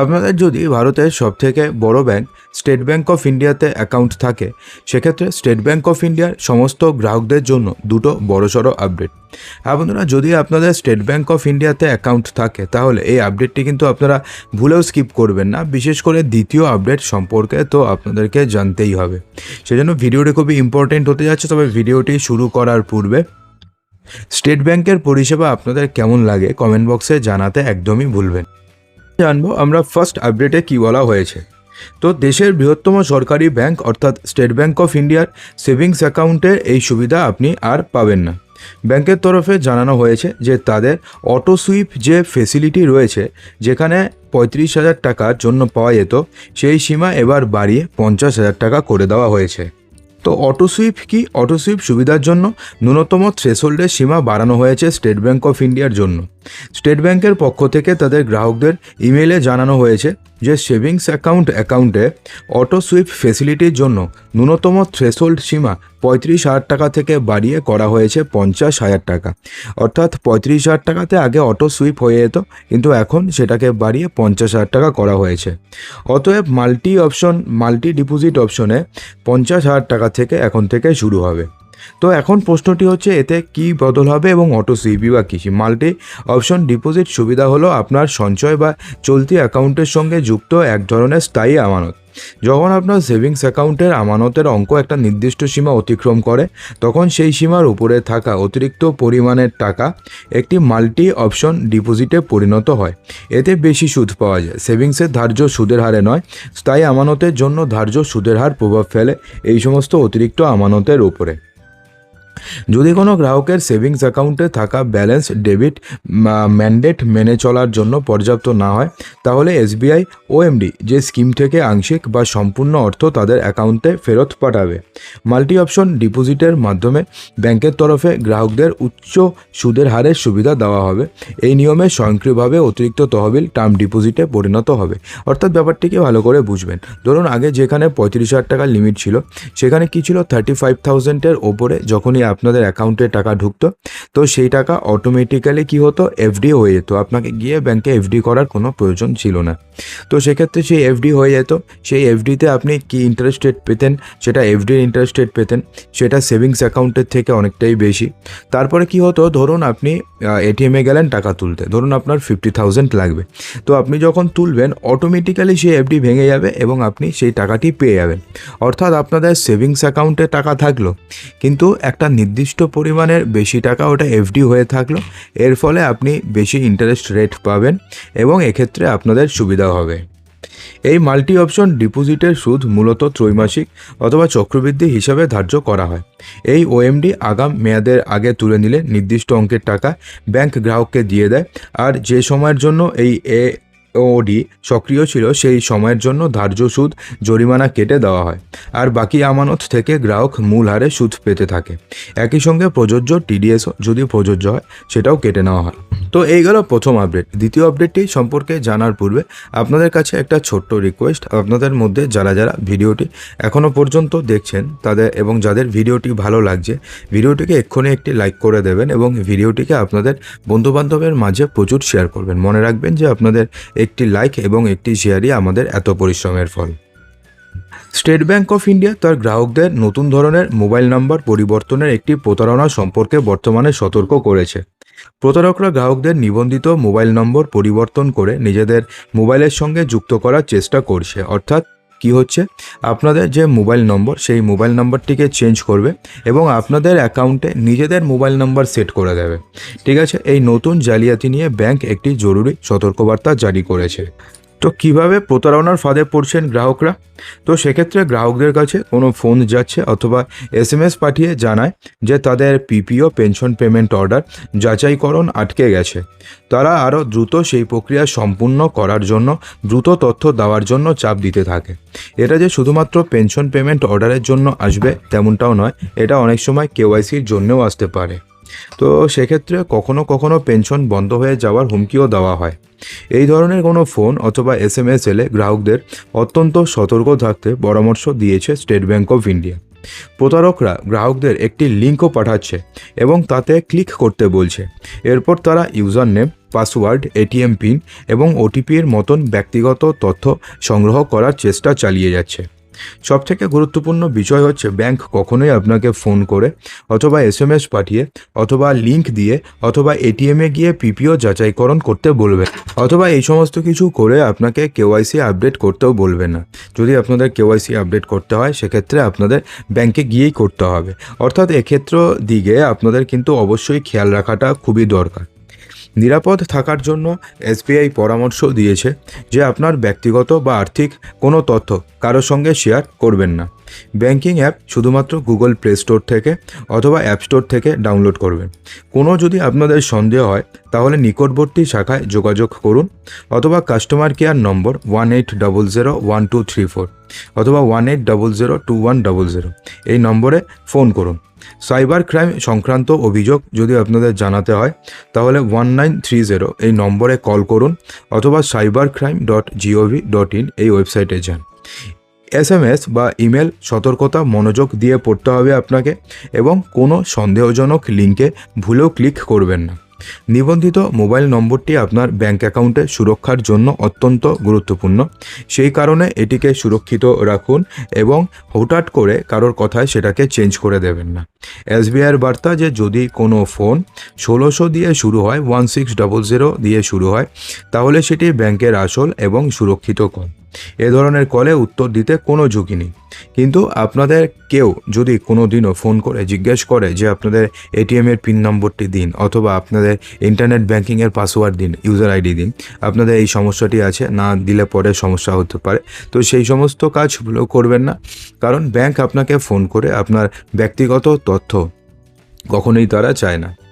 আপনাদের যদি ভারতের সবথেকে বড় ব্যাংক স্টেট ব্যাংক অফ ইন্ডিয়াতে অ্যাকাউন্ট থাকে, সেক্ষেত্রে স্টেট ব্যাংক অফ ইন্ডিয়ার সমস্ত গ্রাহকদের জন্য দুটো বড়সড় আপডেট হ্যাঁ বন্ধুরা, যদি আপনাদের স্টেট ব্যাংক অফ ইন্ডিয়াতে অ্যাকাউন্ট থাকে, তাহলে এই আপডেটটি কিন্তু আপনারা ভুলেও স্কিপ করবেন না। বিশেষ করে দ্বিতীয় আপডেট সম্পর্কে তো আপনাদেরকে জানতেই হবে। সেজন্য ভিডিওটি খুবই ইম্পর্টেন্ট হতে যাচ্ছে, তবে ভিডিওটি শুরু করার পূর্বে স্টেট ব্যাংকের পরিষেবা আপনাদের কেমন লাগে কমেন্ট বক্সে জানাতে একদমই ভুলবেন জানব, আমরা ফার্স্ট আপডেটে কি বলা হয়েছে। তো দেশের বৃহত্তম সরকারি ব্যাংক অর্থাৎ স্টেট ব্যাংক অফ ইন্ডিয়ার সেভিংস অ্যাকাউন্টের এই সুবিধা আপনি আর পাবেন না। ব্যাংকের তরফে জানানো হয়েছে যে তাদের অটো সুইপ যে ফেসিলিটি রয়েছে, যেখানে পঁয়ত্রিশ হাজার টাকার জন্য পাওয়া যেত, সেই সীমা এবার বাড়িয়ে পঞ্চাশ হাজার টাকা করে দেওয়া হয়েছে। তো অটো সুইপ কি? অটো সুইপ সুবিধার জন্য ন্যূনতম থ্রেশোল্ডের সীমা বাড়ানো হয়েছে স্টেট ব্যাঙ্ক অফ ইন্ডিয়ার জন্য। স্টেট ব্যাংকের পক্ষ থেকে তাদের গ্রাহকদের ইমেলে জানানো হয়েছে। যে সেভিংস অ্যাকাউন্ট অ্যাকাউন্টে অটো সুইপ ফেসিলিটির জন্য ন্যূনতম থ্রেশোল্ড সীমা পঁয়ত্রিশ হাজার টাকা থেকে বাড়িয়ে করা হয়েছে পঞ্চাশ হাজার টাকা। অর্থাৎ পঁয়ত্রিশ হাজার টাকাতে আগে অটো সুইপ হয়ে যেত, কিন্তু এখন সেটাকে বাড়িয়ে পঞ্চাশ হাজার টাকা করা হয়েছে। অতএব মাল্টি অপশন, মাল্টি ডিপোজিট অপশনে পঞ্চাশ হাজার টাকা থেকে এখন থেকে শুরু হবে। তো এখন প্রশ্নটি হচ্ছে, এতে কি বদল হবে এবং অটো সুইপি বা কৃষি মাল্টি? অপশন ডিপোজিট সুবিধা হলো আপনার সঞ্চয় বা চলতি অ্যাকাউন্টের সঙ্গে যুক্ত এক ধরনের স্থায়ী আমানত। যখন আপনার সেভিংস অ্যাকাউন্টের আমানতের অঙ্ক একটা নির্দিষ্ট সীমা অতিক্রম করে, তখন সেই সীমার উপরে থাকা অতিরিক্ত পরিমাণের টাকা একটি মাল্টি অপশন ডিপোজিটে পরিণত হয়। এতে বেশি সুদ পাওয়া যায়। সেভিংসের ধার্য সুদের হারে নয়, স্থায়ী আমানতের জন্য ধার্য সুদের হার প্রভাব ফেলে এই সমস্ত অতিরিক্ত আমানতের উপরে। যদি কোনো গ্রাহকের সেভিংস অ্যাকাউন্টে থাকা ব্যালেন্স ডেবিট ম্যান্ডেট মেনে চলার জন্য পর্যাপ্ত না হয়, তাহলে এসবিআই, ওএমডি যে স্কিম থেকে আংশিক বা সম্পূর্ণ অর্থ তাদের অ্যাকাউন্টে ফেরত পাঠাবে। মাল্টি অপশন ডিপোজিটের মাধ্যমে ব্যাংকের তরফে গ্রাহকদের উচ্চ সুদের হারের সুবিধা দেওয়া হবে। এই নিয়মে স্বয়ংক্রিয়ভাবে অতিরিক্ত তহবিল টার্ম ডিপোজিটে পরিণত হবে। অর্থাৎ ব্যাপারটিকে ভালো করে বুঝবেন। ধরুন আগে যেখানে পঁয়ত্রিশ হাজার টাকার লিমিট ছিল, সেখানে কি ছিল? থার্টি ফাইভ থাউজেন্ডের ওপরে যখনই আপনাদের অ্যাকাউন্টে টাকা ঢুকতো, তো সেই টাকা অটোমেটিক্যালি কি হতো? এফডি হয়ে যেত। আপনাকে গিয়ে ব্যাংকে এফডি করার কোনো প্রয়োজন ছিল না। তো সেক্ষেত্রে সেই এফডি হয়ে যেত। সেই এফডিতে আপনি কি ইন্টারেস্ট রেট পেতেন? সেটা এফডির ইন্টারেস্ট রেট পেতেন। সেটা সেভিংস অ্যাকাউন্টের থেকে অনেকটাই বেশি। তারপরে কি হতো? ধরুন আপনি এটিএমে গেলেন টাকা তুলতে। ধরুন আপনার ফিফটি থাউজেন্ড লাগবে। তো আপনি যখন তুলবেন অটোমেটিক্যালি সেই এফডি ভেঙে যাবে এবং আপনি সেই টাকাটি পেয়ে যাবেন। অর্থাৎ আপনাদের সেভিংস অ্যাকাউন্টে টাকা থাকল। কিন্তু একটা নির্দিষ্ট পরিমাণের বেশি টাকা ওটা এফডি হয়ে থাকল। এর ফলে আপনি বেশি ইন্টারেস্ট রেট পাবেন এবং এক্ষেত্রে আপনাদের সুবিধা হবে। এই মাল্টি অপশন ডিপোজিটের সুদ মূলত ত্রৈমাসিক অথবা চক্রবৃদ্ধি হিসাবে ধার্য করা হয়। এই ওএমডি আগাম মেয়াদের আগে তুলে নিলে নির্দিষ্ট অঙ্কের টাকা ব্যাংক গ্রাহককে দিয়ে দেয়। আর যে সময়ের জন্য এই এ ওডি সক্রিয় ছিল, সেই সময়ের জন্য ধার্য সুদ জরিমানা কেটে দেওয়া হয়। আর বাকি আমানত থেকে গ্রাহক মূল হারে সুদ পেতে থাকে। একই সঙ্গে প্রযোজ্য টিডিএসও যদি প্রযোজ্য হয়, সেটাও কেটে নেওয়া হয়। তো এই গেল প্রথম আপডেট দ্বিতীয় আপডেটটি সম্পর্কে জানার পূর্বে আপনাদের কাছে একটা ছোট্ট রিকোয়েস্ট আপনাদের মধ্যে যারা যারা ভিডিওটি এখনও পর্যন্ত দেখছেন, তাদের এবং যাদের ভিডিওটি ভালো লাগছে, ভিডিওটিকে এক্ষুনি একটি লাইক করে দেবেন এবং ভিডিওটিকে আপনাদের বন্ধুবান্ধবের মাঝে প্রচুর শেয়ার করবেন। মনে রাখবেন যে আপনাদের একটি লাইক এবং একটি শেয়ারই আমাদের এত পরিশ্রমের ফল। স্টেট ব্যাংক অফ ইন্ডিয়া তার গ্রাহকদের নতুন ধরনের মোবাইল নম্বর পরিবর্তনের একটি প্রতারণা সম্পর্কে বর্তমানে সতর্ক করেছে। প্রতারকরা গ্রাহকদের নিবন্ধিত মোবাইল নম্বর পরিবর্তন করে নিজেদের মোবাইলের সঙ্গে যুক্ত করার চেষ্টা করছে। অর্থাৎ কি হচ্ছে? আপনাদের যে মোবাইল নম্বর, সেই মোবাইল নম্বরটিকে চেঞ্জ করবে এবং আপনাদের অ্যাকাউন্টে নিজেদের মোবাইল নম্বর সেট করে দেবে। ঠিক আছে? এই নতুন জালিয়াতি নিয়ে ব্যাংক একটি জরুরি সতর্কবার্তা জারি করেছে। তো কীভাবে প্রতারণার ফাঁদে পড়ছেন গ্রাহকরা? তো সেক্ষেত্রে গ্রাহকদের কাছে কোনো ফোন যাচ্ছে অথবা এস এম এস পাঠিয়ে জানায় যে তাদের পিপিও, পেনশন পেমেন্ট অর্ডার যাচাইকরণ আটকে গেছে। তারা আরও দ্রুত সেই প্রক্রিয়া সম্পূর্ণ করার জন্য, দ্রুত তথ্য দেওয়ার জন্য চাপ দিতে থাকে। এটা যে শুধুমাত্র পেনশন পেমেন্ট অর্ডারের জন্য আসবে তেমনটাও নয়, এটা অনেক সময় কেওয়াইসির জন্যও আসতে পারে। তো সেক্ষেত্রে কখনো কখনো পেনশন বন্ধ হয়ে যাওয়ার হুমকিও দেওয়া হয়। এই ধরনের কোনো ফোন অথবা এস এম এস এলে গ্রাহকদের অত্যন্ত সতর্ক থাকতে পরামর্শ দিয়েছে স্টেট ব্যাঙ্ক অফ ইন্ডিয়া। প্রতারকরা গ্রাহকদের একটি লিঙ্কও পাঠাচ্ছে এবং তাতে ক্লিক করতে বলছে। এরপর তারা user name password, ATM pin এবং ওটিপির মতন ব্যক্তিগত তথ্য সংগ্রহ করার চেষ্টা চালিয়ে যাচ্ছে। সবথেকে গুরুত্বপূর্ণ বিষয় হচ্ছে ব্যাংক কখনোই আপনাকে ফোন করে অথবা এস এম এস পাঠিয়ে অথবা লিংক দিয়ে অথবা এটিএমে গিয়ে পিপিও যাচাইকরণ করতে বলবে। অথবা এই সমস্ত কিছু করে আপনাকে কেওয়াইসি আপডেট করতেও বলবে না। যদি আপনাদের কেওয়াইসি আপডেট করতে হয়, সেক্ষেত্রে আপনাদের ব্যাংকে গিয়েই করতে হবে। অর্থাৎ এক্ষেত্র দিকে আপনাদের কিন্তু অবশ্যই খেয়াল রাখাটা খুবই দরকার। নিরাপদ থাকার জন্য এসবিআই পরামর্শ দিয়েছে যে আপনার ব্যক্তিগত বা আর্থিক কোনো তথ্য কারোর সঙ্গে শেয়ার করবেন না। ব্যাংকিং অ্যাপ শুধুমাত্র গুগল প্লে স্টোর থেকে অথবা অ্যাপ স্টোর থেকে ডাউনলোড করবেন। কোনো যদি আপনাদের সন্দেহ হয়, তাহলে নিকটবর্তী শাখায় যোগাযোগ করুন অথবা customer care number one eight double zero one two three four অথবা one eight double zero two one double zero. এই নম্বরে ফোন করুন। সাইবার ক্রাইম সংক্রান্ত অভিযোগ যদি আপনাদের জানাতে হয়, তাহলে ওয়ান নাইন থ্রি এই নম্বরে কল করুন অথবা cyber crime dot GOV dot in এই ওয়েবসাইটে যান। এস এম এস বা ইমেল সতর্কতা মনোযোগ দিয়ে পড়তে হবে আপনাকে এবং কোনো সন্দেহজনক লিঙ্কে ভুলেও ক্লিক করবেন না। নিবন্ধিত মোবাইল নম্বরটি আপনার ব্যাংক অ্যাকাউন্টে সুরক্ষার জন্য অত্যন্ত গুরুত্বপূর্ণ। সেই কারণে এটিকে সুরক্ষিত রাখুন এবং হঠাৎ করে কারোর কথায় সেটাকে চেঞ্জ করে দেবেন না। এসবিআইয়ের বার্তা যে যদি কোনো ফোন ষোলোশো দিয়ে শুরু হয়, ওয়ান সিক্স ডবল জিরো দিয়ে শুরু হয়, তাহলে সেটি ব্যাংকের আসল এবং সুরক্ষিত কল এ ধরনের কলে উত্তর দিতে কোনো ঝুঁকি নেই। কিন্তু আপনাদের কেউ যদি কোনো দিনও ফোন করে জিজ্ঞেস করে যে আপনাদের এটিএমের পিন নম্বরটি দিন অথবা আপনাদের ইন্টারনেট ব্যাংকিংয়ের পাসওয়ার্ড দিন, ইউজার আইডি দিন, আপনাদের এই সমস্যাটি আছে, না দিলে পরে সমস্যা হতে পারে। তো সেই সমস্ত কাজগুলো করবেন না। কারণ ব্যাংক আপনাকে ফোন করে আপনার ব্যক্তিগত তথ্য কখনোই তারা চায় না।